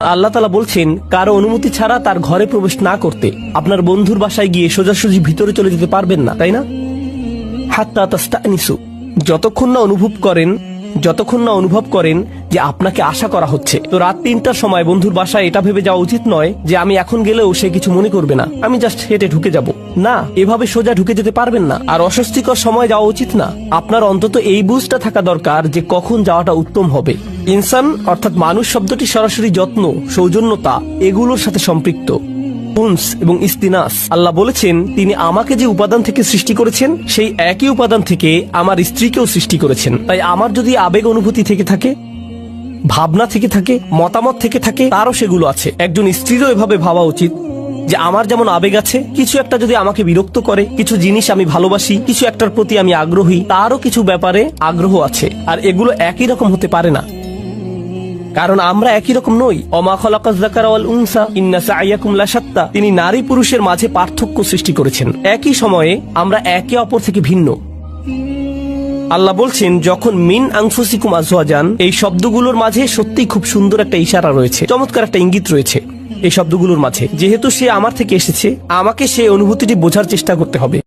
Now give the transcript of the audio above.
আল্লাহ তালা বলছেন, কারও অনুমতি ছাড়া তার ঘরে প্রবেশ না করতে আপনার বন্ধুর বাসায় গিয়ে সোজাসুজি ভিতরে চলে যেতে পারবেন না, তাই না? হাত্তা নিসু যতক্ষণ না অনুভব করেন, যতক্ষণ না অনুভব করেন যে আপনাকে আশা করা হচ্ছে। তো রাত তিনটার সময় বন্ধুর বাসায় এটা ভেবে যাওয়া উচিত নয় যে আমি এখন গেলেও সে কিছু মনে করবে না। আমি জাস্ট হেঁটে ঢুকে যাব। না, এভাবে সোজা ঢুকে যেতে পারবেন না। আর অস্বস্তিকর সময় যাওয়া উচিত না। আপনার অন্তত এই বুঝটা থাকা দরকার যে কখন যাওয়াটা উত্তম হবে। ইনসান, অর্থাৎ মানুষ শব্দটি সরাসরি যত্ন, সৌজন্যতা, এগুলোর সাথে সম্পৃক্ত। পুন্স এবং ইস্তিনাস। আল্লাহ বলেছেন, তিনি আমাকে যে উপাদান থেকে সৃষ্টি করেছেন, সেই একই উপাদান থেকে আমার স্ত্রীকেও সৃষ্টি করেছেন। তাই আমার যদি আবেগ অনুভূতি থেকে থাকে ভাবনা থেকে থাকে, মতামত থেকে থাকে, তারও সেগুলো আছে। একজন স্ত্রীরও এভাবে ভাবা উচিত যে আমার যেমন আবেগ আছে, কিছু একটা যদি আমাকে বিরক্ত করে, কিছু জিনিস আমি ভালোবাসি, কিছু একটার প্রতি আমি আগ্রহী, তারও কিছু ব্যাপারে আগ্রহ আছে। আর এগুলো একই রকম হতে পারে না। কারণ আমরা একই রকম নই। তিনি নারী পুরুষের মাঝে পার্থক্য সৃষ্টি করেছেন। একই সময়ে আমরা একে অপর থেকে ভিন্ন। আল্লাহ বলছেন, যখন মিন আংফুসিকুম আজওয়াজান, এই শব্দগুলোর মাঝে সত্যি খুব সুন্দর একটা ইশারা রয়েছে, চমৎকার একটা ইঙ্গিত রয়েছে এই শব্দগুলোর মাঝে। যেহেতু সে আমার থেকে এসেছে, আমাকে সেই অনুভূতিটি বোঝার চেষ্টা করতে হবে।